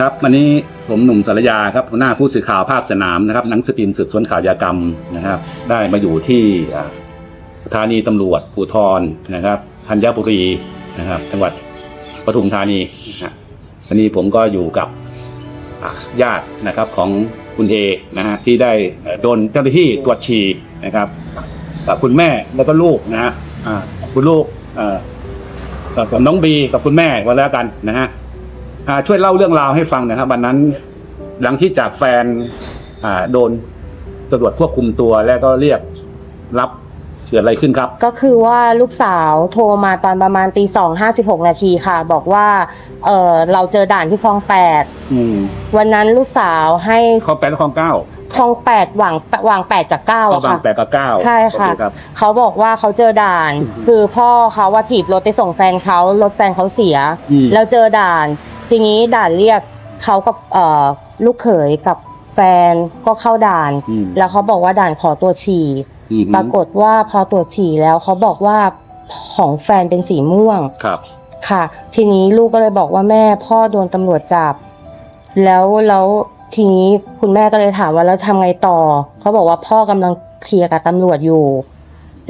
ครับวันนี้ผมหนุ่มสารยาครับหัวหน้าผู้สื่อข่าวภาคสนามนะครับหนังสือพิมพ์สืบสวนข่าวยากรรมนะครับ ได้มาอยู่ที่สถานีตำรวจภูธรนะครับธัญบุรีนะครับ จังหวัดปทุมธานีนะฮะวันนี้ผมก็อยู่กับญาตินะครับของคุณเอนะฮะที่ได้โดนเจ้าหน้าที่ตรวจฉี่นะครับกับคุณแม่แล้วก็ลูกนะฮะคุณลูกกับน้องบีกับคุณแม่ก็แล้วกันนะฮะ ช่วยเล่าเรื่องราวให้ฟังหนะครับวันนั้นหลังที่จากแฟนอ่าโดนตำรวจควบคุมตัวแล้วก็เรียกรับเกิดอะไรขึ้นครับ ก็คือว่าลูกสาวโทรมาตอนประมาณตีสองห้าสิบหกนาทีค่ะ บอกว่า เออเราเจอด่านที่คลองแปดอืมวันนั้นลูกสาวให้ข้อแปดและข้อเก้าคลองแปดหวังหวังแปดจากเก้าข้ออะบางค่ะแปดกับเก้าใช่ค่ะโอเครับเขาบอกว่าเขาเจอด่าน คือพ่อเขาว่าถีบรถไปส่งแฟนเขารถแฟนเขาเสียอืมแล้วเจอด่าน ทีนี้ด่านเรียกเขากับเอ่อลูกเขยกับแฟนก็เข้าด่าน อืม แล้วเขาบอกว่าด่านขอตัวจฉี่ อืมปรากฏว่าพอตรวจฉี่แล้วเขาบอกว่าของแฟนเป็นสีม่วงครับ ค่ะ ทีนี้ลูกก็เลยบอกว่าแม่พ่อโดนตำรวจจับ แล้วแล้วทีนี้คุณแม่ก็เลยถามว่าแล้วทำไงต่อเขาบอกว่าพ่อกำลังเคลียร์กับตำรวจอยู่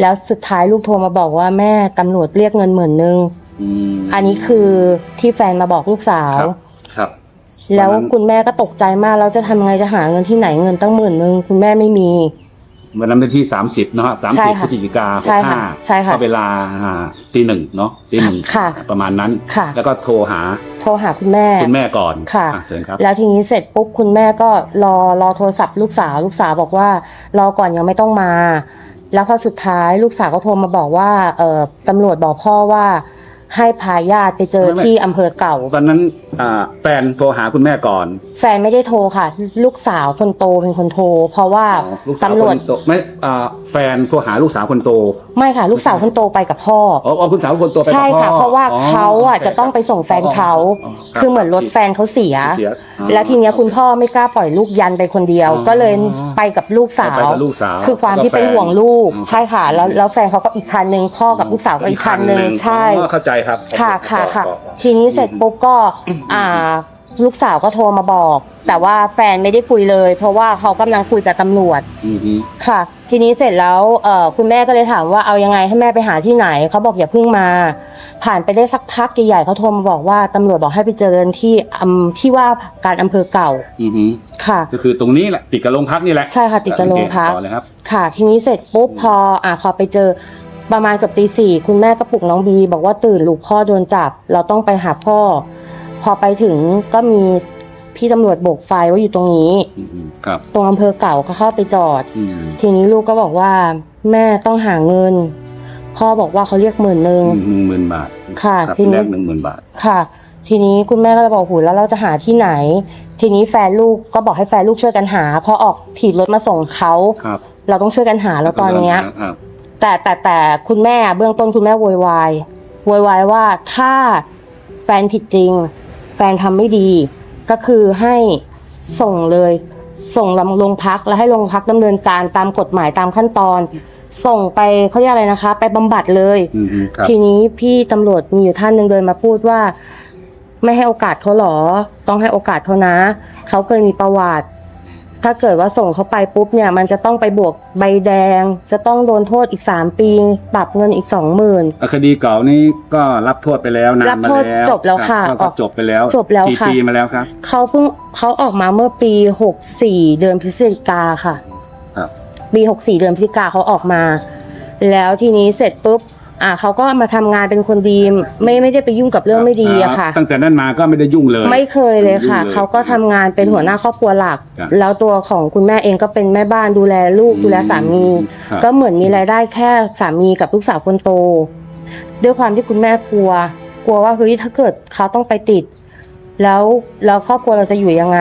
แล้วสุดท้ายลูกโทรมาบอกว่าแม่ตำรวจเรียกเงินหมื่นนึง อืมอันนี้คือที่แฟนมาบอกลูกสาว ครับครับแล้ววันนั้นคุณแม่ก็ตกใจมากแล้วจะทำไงจะหาเงินที่ไหนเงินตั้งหมื่นนึงคุณแม่ไม่มีวันนั้นเป็นที่สามสิบเนาะสามใช่สิบค่ะพฤศจิกาหใช่กค่ะห้าใช่ค่ะก็เวลาอ่าตีหนึ่งเนาะตีหนึ่งค่ะประมาณนั้นค่ะแล้วก็โทรหา โทรหาคุณแม่ คุณแม่ก่อนค่ะอ่เชิญครับ แล้วทีนี้เสร็จปุ๊บคุณแม่ก็รอรอโทรศัพท์ลูกสาวลูกสาวบอกว่ารอก่อนยังไม่ต้องมา แล้วพอสุดท้ายลูกสาวก็โทรมาบอกว่าเออตำรวจบอกพ่อว่า ให้พาญาติไปเจอไม่ไม่ ที่อำเภอเก่า ตอนนั้นอ่าแฟนโทรหาคุณแม่ก่อน แฟนไม่ได้โทรค่ะ ลูกสาวคนโตเป็นคนโทร เพราะว่าลูกสาวตำรวจคนโตไม่อ่า แฟนโทรหาลูกสาวคนโต ไม่ค่ะ ลูกสาวคนโตไปกับพ่อ อ๋ออ๋อคุณสาวคนโตไปกับใช่ค่ะพ่อเพราะว่าอ๋อเขาอะโคจะต้องไปส่งแฟนเขา อ๋อคือเหมือนรถแฟนเขาเสีย เสียอ๋อแล้วทีเนี้ยคุณพ่อไม่กล้าปล่อยลูกยันไปคนเดียว อ๋อก็เลยไปกับลูกสาว ไปกับลูกสาวคือความที่แล้วก็เป็นห่วงลูกอืมใช่ค่ะ แล้วแล้วแฟนเขาก็อีกคันหนึ่งพ่อกับลูกสาวก็อีกคันหนึ่งใช่ อ๋อเข้าใจครับค่ะค่ะค่ะต่อ ทีนี้เสร็จปุ๊บก็ อ่า ลูกสาวก็โทรมาบอก แต่ว่าแฟนไม่ได้คุยเลย เพราะว่าเขากำลังคุยกับตำรวจ อือฮึค่ะ ทีนี้เสร็จแล้วเอ่อคุณแม่ก็เลยถามว่าเอายังไงให้แม่ไปหาที่ไหนเขาบอกอย่าเพิ่งมา ผ่านไปได้สักพักใหญ่ๆเขาโทรมาบอกว่าตำรวจบอกให้ไปเจอกันที่อำที่ว่าการอำเภอเก่าอือฮึค่ะ ก็คือตรงนี้แหละติดกับโรงพักนี่แหละ ใช่ค่ะติดกับโรงพักโอเคต่อเลยครับ ค่ะ ทีนี้เสร็จปุ๊บพออะพอไปเจอประมาณเกับตีสี่คุณแม่ก็ปลุกน้องบี บอกว่าตื่นลูกพ่อโดนจับ เราต้องไปหาพ่อ พอไปถึงก็มี พี่ตำรวจโบกไฟว่าอยู่ตรงนี้อือฮึครับ ตรงอำเภอเก่าก็เข้าไปจอด อืมทีนี้ลูกก็บอกว่า แม่ต้องหาเงิน พ่อบอกว่าเขาเรียกหมื่นหนึ่ง หนึ่งหมื่นบาทค่ะรับทีนี้ แรกหนึ่งหมื่นบาท ค่ะ ทีนี้คุณแม่ก็เลยบอกหูแล้วเราจะหาที่ไหน ทีนี้แฟนลูกก็บอกให้แฟนลูกช่วยกันหาพอออกถีบรถมาส่งเขาครับเราต้องช่วยกันหาแล้วตอนเนี้ย ครับ แต่แต่แต่คุณแม่เบื้องต้นคุณแม่โวยวายโวยวายว่าถ้าแฟนผิดจริง แฟนทำไม่ดี ก็คือให้ส่งเลยส่งลำโรงพักแล้วให้โรงพักดำเนินการตามกฎหมายตามขั้นตอน ส่งไปเขาเรียกอะไรนะคะ ไปบำบัดเลย อือฮึครับ ทีนี้พี่ตำรวจมีอยู่ท่านหนึ่งเดินมาพูดว่า ไม่ให้โอกาสเขาหรอ ต้องให้โอกาสเขานะ เขาเคยมีประวัติ ถ้าเกิดว่าส่งเขาไปปุ๊บเนี่ยมันจะต้องไปบวกใบแดง จะต้องโดนโทษอีกสามปี ปรับเงินอีกสองหมื่นคดีเก่านี่ก็รับโทษไปแล้วนานรับมาโทษแล้วจบแล้วค่ะรับก็ออกจบไปแล้วจบแล้วกี่ค่ะปีมาแล้วครับเขาเพิ่งเขาออกมาเมื่อปีหกสี่เดือนพฤศจิกาค่ะครับปีหกสี่เดือนพฤศจิกาเขาออกมา แล้วทีนี้เสร็จปุ๊บ อ่าเขาก็มาทำงานเป็นคนดีไม่ไม่ได้ไปยุ่งกับเรื่องไม่ดีอะค่ะ ตั้งแต่นั้นมาก็ไม่ได้ยุ่งเลย ไม่เคยเลยค่ะ ไม่ยุ่งเลยเขาก็ทำงานเป็นหัวหน้าครอบครัวหลัก ครับแล้วตัวของคุณแม่เองก็เป็นแม่บ้านดูแลลูกดูแลสามี ครับ ก็เหมือนมีรายได้แค่สามีกับลูกสาวคนโต ด้วยความที่คุณแม่กลัว กลัวว่าเฮ้ยถ้าเกิดเขาต้องไปติด แล้วแล้วครอบครัวเราจะอยู่ยังไง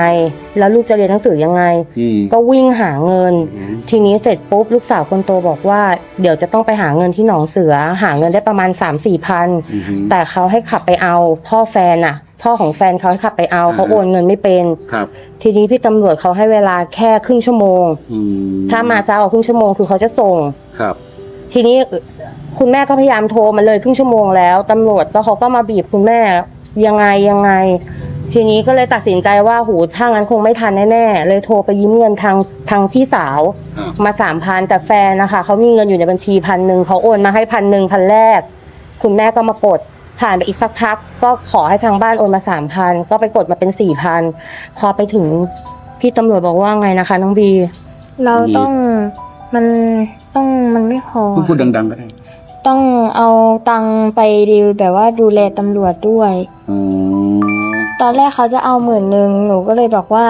แล้วลูกจะเรียนหนังสือยังไง อืมก็วิ่งหาเงิน อืมทีนี้เสร็จปุ๊บลูกสาวคนโตบอกว่า เดี๋ยวจะต้องไปหาเงินที่หนองเสือ หาเงินได้ประมาณ3ามสี่พัน อืม แต่เขาให้ขับไปเอาพ่อแฟนน่ะพ่อของแฟนเขาให้ขับไปเอาอ่า เขาโอนเงินไม่เป็น ครับทีนี้พี่ตำรวจเขาให้เวลาแค่ครึ่งชั่วโมง อืมถ้ามาช้ากว่าครึ่งชั่วโมงคือเขาจะส่ง ครับ ทีนี้เอ่อคุณแม่ก็พยายามโทรมาเลยครึ่งชั่วโมงแล้วตำรวจก็เขาก็มาบีบคุณแม่ยังไงยังไง ทีนี้ก็เลยตัดสินใจว่าหูถ้างั้นคงไม่ทันแน่ๆเลยโทรไปยืมเงินทางทางพี่สาวครับ มาสามพันแต่แฟนนะคะเขามีเงินอยู่ในบัญชีพันหนึ่งเขาโอนมาให้พันหนึ่งพันแรก คุณแม่ก็มากดผ่านไปอีกสักพัก ก็ขอให้ทางบ้านโอนมาสามพันก็ไปกดมาเป็นสี่พันพอไปถึงพี่ตำรวจบอกว่าไงนะคะน้องบี เราต้องมันต้องมันไม่พอพูดพูดดังๆก็ได้ต้องเอาตังค์ไปดีแบบว่าดูแลตำรวจด้วยอ๋อ ตอนแรกเขาจะเอาหมื่นหนึ่งหนูก็เลยบอกว่า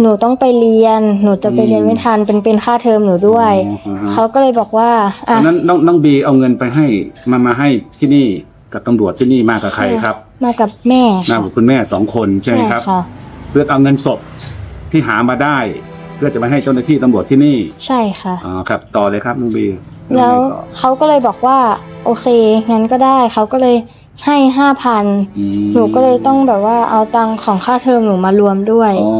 หนูต้องไปเรียน หนูจะไปเรียนไม่ทันเป็นเป็นค่าเทอมหนูด้วย อ๋อฮะ เขาก็เลยบอกว่าตอะ อนนั้นน้องน้องบีเอาเงินไปให้มามาให้ที่นี่กับตำรวจที่นี่มากับใครครับมากับแม่มากับคุณแม่สองคนใช่ไหมครับ ค่ะเพื่อเอาเงินสดที่หามาได้ เพื่อจะมาให้เจ้าหน้าที่ตำรวจที่นี่ใช่ค่ะ อ๋อครับ ต่อเลยครับน้องบีแล้วยังไงต่อเขาก็เลยบอกว่า โอเคงั้นก็ได้เขาก็เลย ให้ห้าพันอืมหนูก็เลยต้องแบบว่าเอาตังค์ของค่าเทอมหนูมารวมด้วย อ๋อ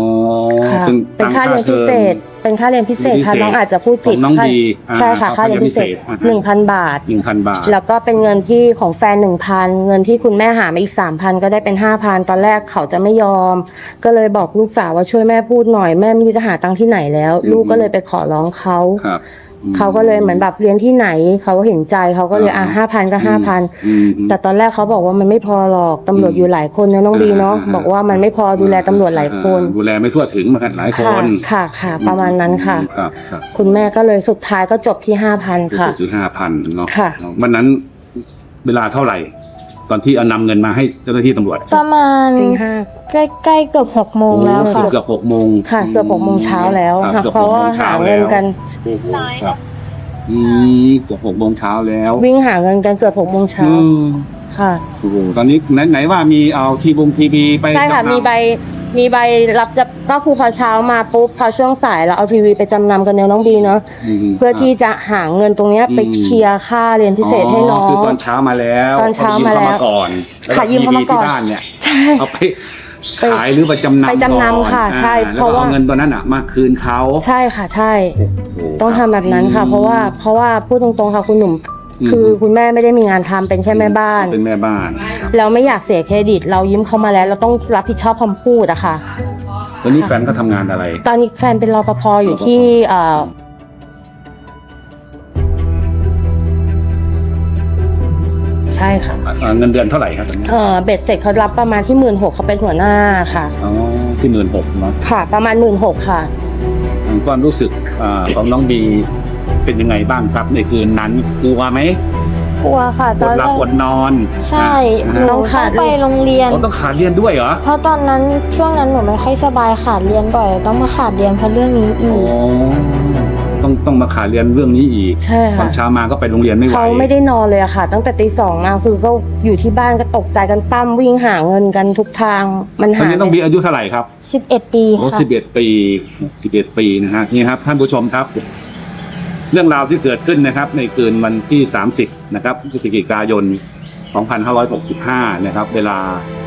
ค่ะซึ่งเป็นค่าเรียนพิเศษ เป็นค่าเรียนพิเศษค่ะเรียนพิเศษน้องอาจจะพูดผิดของน้องค่าบีอ่าใช่ค่ะครับค่าเรียนพิเศษค่าเรียนพิเศษอ่าฮะหนึ่งพันบาท หนึ่งพันบาท แล้วก็เป็นเงินที่ของแฟนหนึ่งพันเงินที่คุณแม่หามาอีกสามพันก็ได้เป็นห้าพันตอนแรกเขาจะไม่ยอม ก็เลยบอกลูกสาวว่าช่วยแม่พูดหน่อยแม่ไม่รู้จะหาตังค์ที่ไหนแล้ว อืม ลูกก็เลยไปขอร้องเขา ครับอืม เขาก็เลยเหมือนแบบเรียนที่ไหนเขาเห็นใจเขาก็เลยอะห้าพันก็ห้าพันอืมอืมแต่ตอนแรกเขาบอกว่ามันไม่พอหรอกตำรวจอยู่หลายคนนะน้องบีเนาะอ่าบอกว่ามันไม่พอดูแลตำรวจหลายคนอ่าดูแลไม่ทั่วถึงเหมือนกันหลายคค่ะนค่ะค่ะ ประมาณนั้นค่ะครับครับคุณแม่ก็เลยสุดท้ายก็จบที่ห้าพันค่ะคือห้าพันเนาะค่ะวันนั้นเวลาเท่าไหร่ ตอนที่เอานำเงินมาให้เจ้าหน้าที่ตำรวจประมาณจริงห้า ใกล้ๆเกือบหกโมงแล้วค่ะ เกือบหกโมงค่ะเกือบหกโมงเช้าแล้วคค่ะบกือบเพราะว่าหกโมงช้หาเงินกันครับอืมเกือบหกโมงเช้าแล้ววิ่งหาเงินกันเกือบหกโมงเช้าอืมค่ะ โอ้โหตอนนี้ไหนไหนว่ามีเอาทีบงทีวีไปใช่ค่ะจำนำมีใบ มีใบรับจะก็คือพอเช้ามาปุ๊บพอช่วงสายเราเอาทีวีไปจำนำกันเนอะน้องบีเนาะมเพื่อที่จะหาเงินตรงเนี้ยไปอืมเคลียร์ค่าเรียนพิเศษให้น้อง คือตอนเช้ามาแล้วตอนเช้ามาแล้วเขก่อนแล้วค่ะยืมเข้ามาก่อนทีวีที่บ้านเนี่ยใช่เอาไปไปขายหรือไปจำนำไปจำนำค่ะก่อนใช่อ่เพราะแล้วก็ว่าเอาเงินตัวนั้นอะมาคืนเขาใช่ค่ะใช่โโหต้องทำแบบนั้นค่ะ เพราะว่าเพราะว่าพูดตรงๆค่ะคุณหนุ่ม คือคุณแม่ไม่ได้มีงานทำเป็นแค่แม่บ้าน เป็นแม่บ้านเราไม่อยากเสียเครดิต เรายืมเขามาแล้ว เราต้องรับผิดชอบคำพูดอะค่ะ ตอนนี้แฟนเขาทำงานอะไร ตอนนี้แฟนเป็นรปภอยู่ที่เอ่อใช่ค่ะอ่าเงินเดือนเท่าไหร่ครับตอนนี้เออเบ็ดเสร็จเขารับประมาณที่หมื่นหกเขาเป็นหัวหน้าค่ะอ๋อที่หมื่นหกเนาะค่ะ ประมาณหมื่นหกค่ะ ความรู้สึกอ่าของน้องบี เป็นยังไงบ้างครับในคืนนั้นกลัวไหมกลัวค่ะอตอดนหแรลับกอดนอนใช่นะหนูฮะต้องไปโรงเรียนอ๋อต้องขาดเรียนด้วยเหรอเพราะตอนนั้นช่วงนั้นหนูไม่ค่อยสบายขาดเรียนบ่อยต้องมาขาดเรียนเพราะเรื่องนี้อ๋อีอกต้องต้องมาขาดเรียนเรื่องนี้อีกใช่ตอค่ะนเช้ามาก็ไปโรงเรียนไม่ไหวเขาไม่ได้นอนเลยอะค่ะ ตั้งแต่ตีสองมาคือก็อยู่ที่บ้านก็ตกใจกันปั้มวิ่งหาเงินกันทุกทางมันตอนหานี้ต้องบีอายุเท่าไหร่ครับ 11 ปีโอ้ค่ะ สิบเอ็ดปีสิบเอ็ดปีนะฮะนี่ครับท่านผู้ชมครับ เรื่องราวที่เกิดขึ้นนะครับ ในคืนวันที่ 30 นะครับพฤศจิกายน 2565 นะครับ เวลา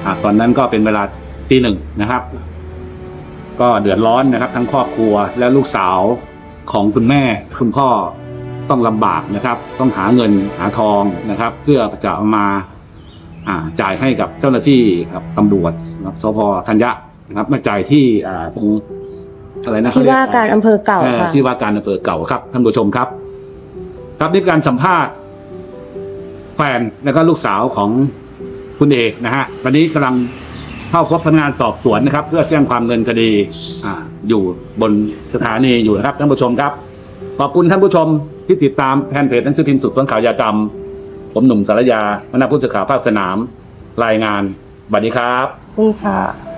อตอนนั้นก็เป็นเวลาตีหนึ่งนะครับ ก็เดือดร้อนนะครับ ทั้งครอบครัวและลูกสาวของคุณแม่คุณพ่อต้องลำบากนะครับ ต้องหาเงินหาทองนะครับ เพื่อจะเอามาจ่ายให้กับเจ้าหน้าที่กับตำรวจสพธัญญะนะครับมาจ่ายที่อ่าตรง อะไรนะเขที่เยว่าการอำเภอเก่าเอ่อค่ะที่ว่าการอำเภอเก่าครับท่านผู้ชมครับ ครับในการสัมภาษณ์ แฟนแล้วก็ลูกสาวของคุณเอกนะฮะวันนี้กำลังเข้าพบพนักงานสอบสวนนะครับ เพื่อแจ้งความเงินคดีอ่า อยู่บนสถานีอยู่นะครับท่านผู้ชมครับ ขอบคุณท่านผู้ชมที่ติดตามแฟนเพจหนังสือพิมพ์สุดต้นข่าวยากรรม ผมหนุ่มสารยาคณะผู้สื่อข่าวภาคสนาม รายงานสวัสดีครับขอบคุณค่ะ